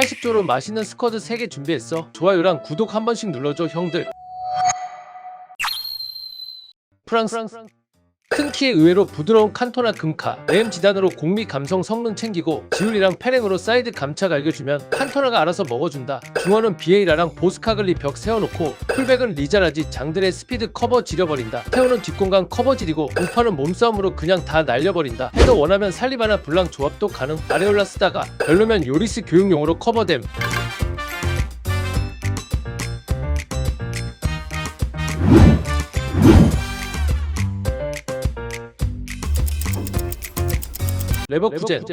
80조로 맛있는 스쿼드 3개 준비했어. 좋아요랑 구독 한 번씩 눌러줘 형들. 프랑스 큰 키에 의외로 부드러운 칸토나 금카. 레임 지단으로 공미 감성 성능 챙기고 지울이랑 페랭으로 사이드 감차 갈겨주면 칸토나가 알아서 먹어준다. 중원은 비에이라랑 보스카글리 벽 세워놓고 풀백은 리자라지 장들의 스피드 커버 지려버린다. 태우는 뒷공간 커버 지리고 우파는 몸싸움으로 그냥 다 날려버린다. 해도 원하면 살리바나 블랑 조합도 가능. 아레올라 쓰다가 별로면 요리스 교육용으로 커버됨 레버쿠젠.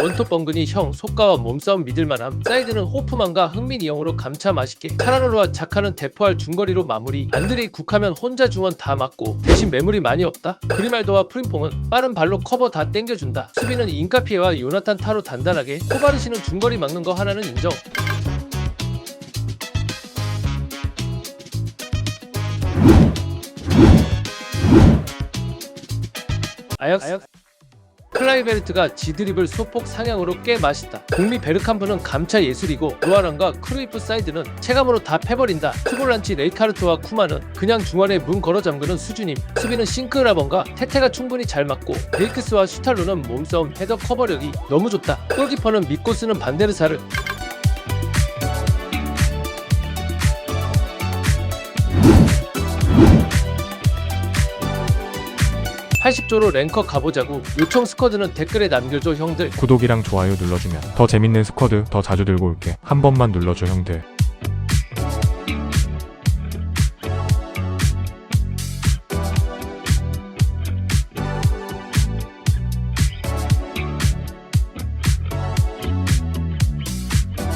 원톱 벙근이 형 속가와 몸싸움 믿을만함. 사이드는 호프만과 흥민 이 형으로 감차 맛있게 카라롤과 자카는 대포할 중거리로 마무리. 안드레이 국하면 혼자 중원 다 맞고 대신 매물이 많이 없다? 그리말도와 프림퐁은 빠른 발로 커버 다 땡겨준다. 수비는 인카피에와 요나탄 타로 단단하게 코바르시는 중거리 막는 거 하나는 인정. 아약스 클라이베르트가 지드립을 소폭 상향으로 꽤 맛있다. 공미 베르캄프는 감차 예술이고 로아랑과 크루이프 사이드는 체감으로 다 패버린다. 투볼란치 레이카르트와 쿠마는 그냥 중원에 문 걸어 잠그는 수준임. 수비는 싱크라번과 테테가 충분히 잘 맞고 베이크스와 슈탈로는 몸싸움 헤더 커버력이 너무 좋다. 골키퍼는 믿고 쓰는 반데르사르. (80조로) 랭커 가보자고 요청 스쿼드는 댓글에 남겨줘 형들 구독이랑 좋아요 눌러주면 더 재밌는 스쿼드 더 자주 들고 올게. 한 번만 눌러줘 형들.